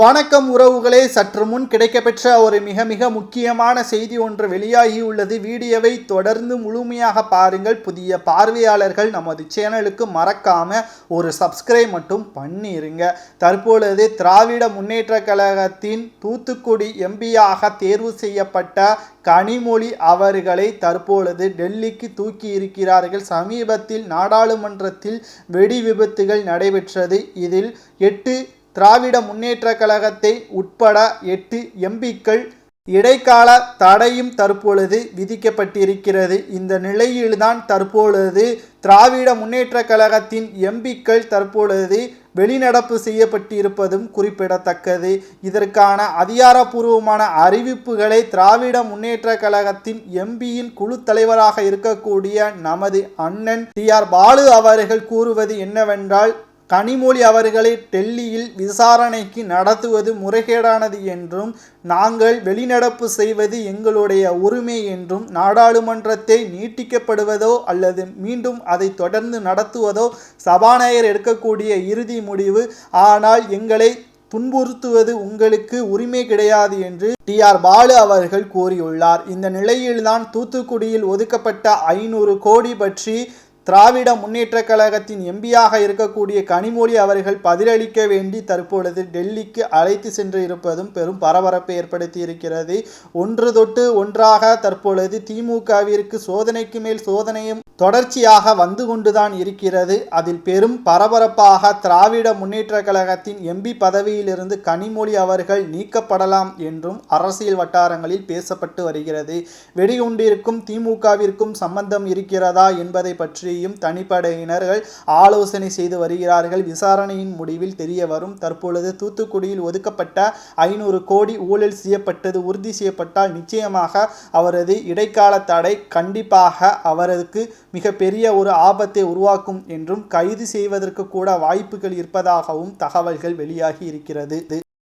வணக்கம் உறவுகளே சற்று முன் கிடைக்கப்பெற்ற ஒரு மிக மிக முக்கியமான செய்தி ஒன்று வெளியாகியுள்ளது வீடியோவை தொடர்ந்து முழுமையாக பாருங்கள். புதிய பார்வையாளர்கள் நமது சேனலுக்கு மறக்காம ஒரு சப்ஸ்கிரைப் மட்டும் பண்ணிருங்க. தற்பொழுது திராவிட முன்னேற்ற கழகத்தின் தூத்துக்குடி எம்பியாக தேர்வு செய்யப்பட்ட கனிமொழி அவர்களை தற்பொழுது டெல்லிக்கு தூக்கி இருக்கிறார்கள். சமீபத்தில் நாடாளுமன்றத்தில் வெடி விபத்துகள் நடைபெற்றது. இதில் எட்டு திராவிட முன்னேற்ற கழகத்தை உட்பட எட்டு எம்பிக்கள் இடைக்கால தடையும் தற்பொழுது விதிக்கப்பட்டிருக்கிறது. இந்த நிலையில்தான் தற்பொழுது திராவிட முன்னேற்ற கழகத்தின் எம்பிக்கள் தற்பொழுது வெளிநடப்பு செய்யப்பட்டிருப்பதும் குறிப்பிடத்தக்கது. இதற்கான அதிகாரப்பூர்வமான அறிவிப்புகளை திராவிட முன்னேற்ற கழகத்தின் எம்பியின் குழு தலைவராக இருக்கக்கூடிய நமது அண்ணன் டி ஆர் பாலு அவர்கள் கூறுவது என்னவென்றால் கனிமொழி அவர்களை டெல்லியில் விசாரணைக்கு நடத்துவது முறைகேடானது என்றும் நாங்கள் வெளிநடப்பு செய்வது எங்களுடைய உரிமை என்றும் நாடாளுமன்றத்தை நீட்டிக்கப்படுவதோ அல்லது மீண்டும் அதை தொடர்ந்து நடத்துவதோ சபாநாயகர் எடுக்கக்கூடிய இறுதி முடிவு. ஆனால் எங்களை துன்புறுத்துவது உங்களுக்கு உரிமை கிடையாது என்று டி. ஆர். பாலு அவர்கள் கூறியுள்ளார். இந்த நிலையில்தான் தூத்துக்குடியில் ஒதுக்கப்பட்ட ஐநூறு கோடி பற்றி திராவிட முன்னேற்ற கழகத்தின் எம்பியாக இருக்கக்கூடிய கனிமொழி அவர்கள் பதிலளிக்க வேண்டி தற்பொழுது டெல்லிக்கு அழைத்து சென்று இருப்பதும் பெரும் பரபரப்பை ஏற்படுத்தி இருக்கிறது. ஒன்று தொட்டு ஒன்றாக தற்பொழுது திமுகவிற்கு சோதனைக்கு மேல் சோதனையும் தொடர்ச்சியாக வந்து கொண்டுதான் இருக்கிறது. அதில் பெரும் பரபரப்பாக திராவிட முன்னேற்ற கழகத்தின் எம்பி பதவியிலிருந்து கனிமொழி அவர்கள் நீக்கப்படலாம் என்றும் அரசியல் வட்டாரங்களில் பேசப்பட்டு வருகிறது. வெடிகுண்டிற்கும் திமுகவிற்கும் சம்பந்தம் இருக்கிறதா என்பதை பற்றியும் தனிப்படையினர்கள் ஆலோசனை செய்து வருகிறார்கள். விசாரணையின் முடிவில் தெரிய வரும். தற்பொழுது தூத்துக்குடியில் ஒதுக்கப்பட்ட ஐநூறு கோடி ஊழல் செய்யப்பட்டது உறுதி செய்யப்பட்டால் நிச்சயமாக அவரது இடைக்கால தடை கண்டிப்பாக அவருக்கு மிகப்பெரிய ஒரு ஆபத்தை உருவாக்கும் என்றும் கைது செய்வதற்கு கூட வாய்ப்புகள் இருப்பதாகவும் தகவல்கள் வெளியாகி இருக்கிறது.